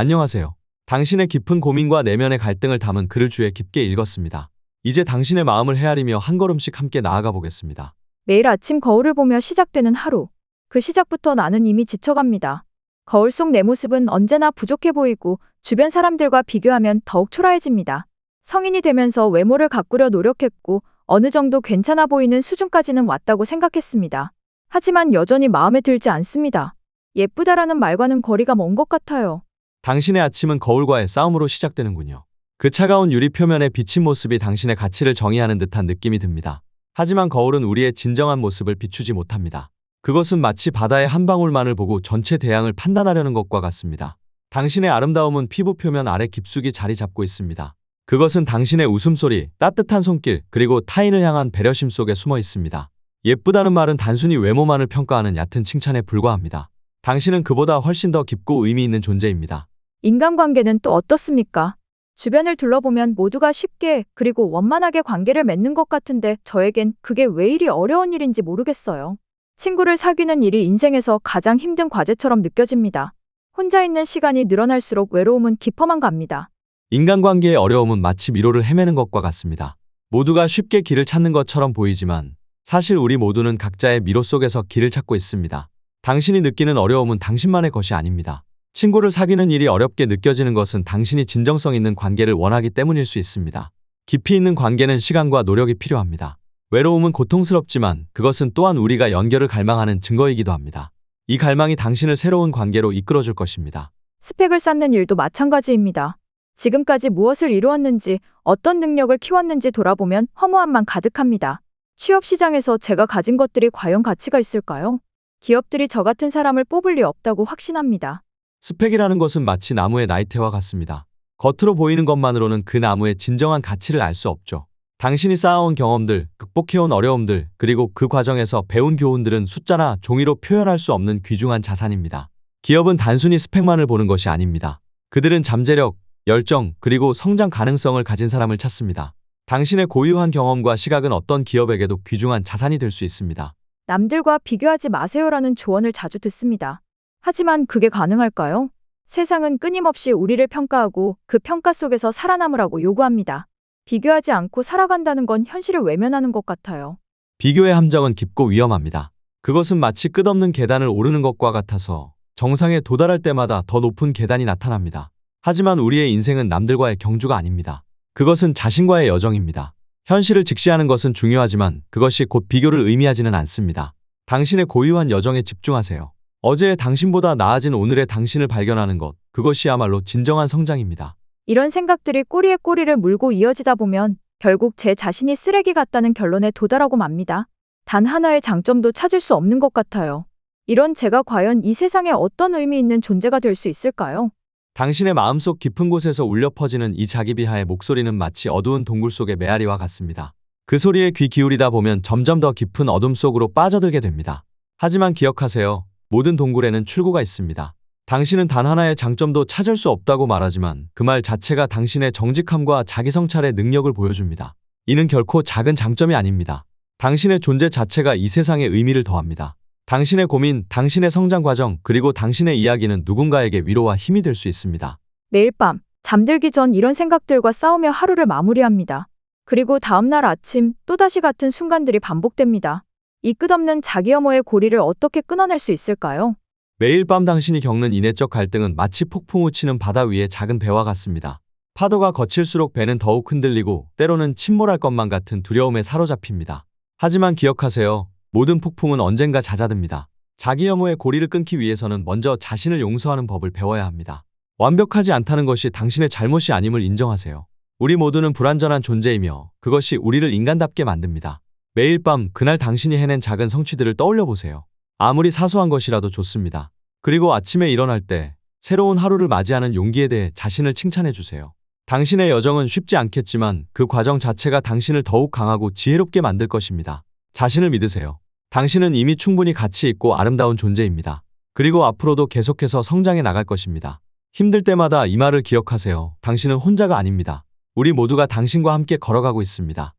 안녕하세요. 당신의 깊은 고민과 내면의 갈등을 담은 글을 주에 깊게 읽었습니다. 이제 당신의 마음을 헤아리며 한 걸음씩 함께 나아가 보겠습니다. 매일 아침 거울을 보며 시작되는 하루. 그 시작부터 나는 이미 지쳐갑니다. 거울 속 내 모습은 언제나 부족해 보이고 주변 사람들과 비교하면 더욱 초라해집니다. 성인이 되면서 외모를 가꾸려 노력했고 어느 정도 괜찮아 보이는 수준까지는 왔다고 생각했습니다. 하지만 여전히 마음에 들지 않습니다. 예쁘다라는 말과는 거리가 먼 것 같아요. 당신의 아침은 거울과의 싸움으로 시작되는군요. 그 차가운 유리 표면에 비친 모습이 당신의 가치를 정의하는 듯한 느낌이 듭니다. 하지만 거울은 우리의 진정한 모습을 비추지 못합니다. 그것은 마치 바다의 한 방울만을 보고 전체 대양을 판단하려는 것과 같습니다. 당신의 아름다움은 피부 표면 아래 깊숙이 자리 잡고 있습니다. 그것은 당신의 웃음소리, 따뜻한 손길, 그리고 타인을 향한 배려심 속에 숨어 있습니다. 예쁘다는 말은 단순히 외모만을 평가하는 얕은 칭찬에 불과합니다. 당신은 그보다 훨씬 더 깊고 의미 있는 존재입니다. 인간관계는 또 어떻습니까? 주변을 둘러보면 모두가 쉽게 그리고 원만하게 관계를 맺는 것 같은데 저에겐 그게 왜 이리 어려운 일인지 모르겠어요. 친구를 사귀는 일이 인생에서 가장 힘든 과제처럼 느껴집니다. 혼자 있는 시간이 늘어날수록 외로움은 깊어만 갑니다. 인간관계의 어려움은 마치 미로를 헤매는 것과 같습니다. 모두가 쉽게 길을 찾는 것처럼 보이지만 사실 우리 모두는 각자의 미로 속에서 길을 찾고 있습니다. 당신이 느끼는 어려움은 당신만의 것이 아닙니다. 친구를 사귀는 일이 어렵게 느껴지는 것은 당신이 진정성 있는 관계를 원하기 때문일 수 있습니다. 깊이 있는 관계는 시간과 노력이 필요합니다. 외로움은 고통스럽지만 그것은 또한 우리가 연결을 갈망하는 증거이기도 합니다. 이 갈망이 당신을 새로운 관계로 이끌어줄 것입니다. 스펙을 쌓는 일도 마찬가지입니다. 지금까지 무엇을 이루었는지, 어떤 능력을 키웠는지 돌아보면 허무함만 가득합니다. 취업 시장에서 제가 가진 것들이 과연 가치가 있을까요? 기업들이 저 같은 사람을 뽑을 리 없다고 확신합니다. 스펙이라는 것은 마치 나무의 나이테와 같습니다. 겉으로 보이는 것만으로는 그 나무의 진정한 가치를 알 수 없죠. 당신이 쌓아온 경험들, 극복해온 어려움들, 그리고 그 과정에서 배운 교훈들은 숫자나 종이로 표현할 수 없는 귀중한 자산입니다. 기업은 단순히 스펙만을 보는 것이 아닙니다. 그들은 잠재력, 열정, 그리고 성장 가능성을 가진 사람을 찾습니다. 당신의 고유한 경험과 시각은 어떤 기업에게도 귀중한 자산이 될 수 있습니다. 남들과 비교하지 마세요라는 조언을 자주 듣습니다. 하지만 그게 가능할까요? 세상은 끊임없이 우리를 평가하고 그 평가 속에서 살아남으라고 요구합니다. 비교하지 않고 살아간다는 건 현실을 외면하는 것 같아요. 비교의 함정은 깊고 위험합니다. 그것은 마치 끝없는 계단을 오르는 것과 같아서 정상에 도달할 때마다 더 높은 계단이 나타납니다. 하지만 우리의 인생은 남들과의 경주가 아닙니다. 그것은 자신과의 여정입니다. 현실을 직시하는 것은 중요하지만 그것이 곧 비교를 의미하지는 않습니다. 당신의 고유한 여정에 집중하세요. 어제의 당신보다 나아진 오늘의 당신을 발견하는 것, 그것이야말로 진정한 성장입니다. 이런 생각들이 꼬리에 꼬리를 물고 이어지다 보면 결국 제 자신이 쓰레기 같다는 결론에 도달하고 맙니다. 단 하나의 장점도 찾을 수 없는 것 같아요. 이런 제가 과연 이 세상에 어떤 의미 있는 존재가 될 수 있을까요? 당신의 마음속 깊은 곳에서 울려 퍼지는 이 자기비하의 목소리는 마치 어두운 동굴 속의 메아리와 같습니다. 그 소리에 귀 기울이다 보면 점점 더 깊은 어둠 속으로 빠져들게 됩니다. 하지만 기억하세요. 모든 동굴에는 출구가 있습니다. 당신은 단 하나의 장점도 찾을 수 없다고 말하지만 그 말 자체가 당신의 정직함과 자기 성찰의 능력을 보여줍니다. 이는 결코 작은 장점이 아닙니다. 당신의 존재 자체가 이 세상에 의미를 더합니다. 당신의 고민, 당신의 성장 과정, 그리고 당신의 이야기는 누군가에게 위로와 힘이 될 수 있습니다. 매일 밤 잠들기 전 이런 생각들과 싸우며 하루를 마무리합니다. 그리고 다음날 아침 또다시 같은 순간들이 반복됩니다. 이 끝없는 자기 혐오의 고리를 어떻게 끊어낼 수 있을까요? 매일 밤 당신이 겪는 이 내적 갈등은 마치 폭풍 우 치는 바다 위의 작은 배와 같습니다. 파도가 거칠수록 배는 더욱 흔들리고 때로는 침몰할 것만 같은 두려움에 사로잡힙니다. 하지만 기억하세요. 모든 폭풍은 언젠가 잦아듭니다. 자기 혐오의 고리를 끊기 위해서는 먼저 자신을 용서하는 법을 배워야 합니다. 완벽하지 않다는 것이 당신의 잘못이 아님을 인정하세요. 우리 모두는 불완전한 존재이며 그것이 우리를 인간답게 만듭니다. 매일 밤 그날 당신이 해낸 작은 성취들을 떠올려 보세요. 아무리 사소한 것이라도 좋습니다. 그리고 아침에 일어날 때 새로운 하루를 맞이하는 용기에 대해 자신을 칭찬해 주세요. 당신의 여정은 쉽지 않겠지만 그 과정 자체가 당신을 더욱 강하고 지혜롭게 만들 것입니다. 자신을 믿으세요. 당신은 이미 충분히 가치 있고 아름다운 존재입니다. 그리고 앞으로도 계속해서 성장해 나갈 것입니다. 힘들 때마다 이 말을 기억하세요. 당신은 혼자가 아닙니다. 우리 모두가 당신과 함께 걸어가고 있습니다.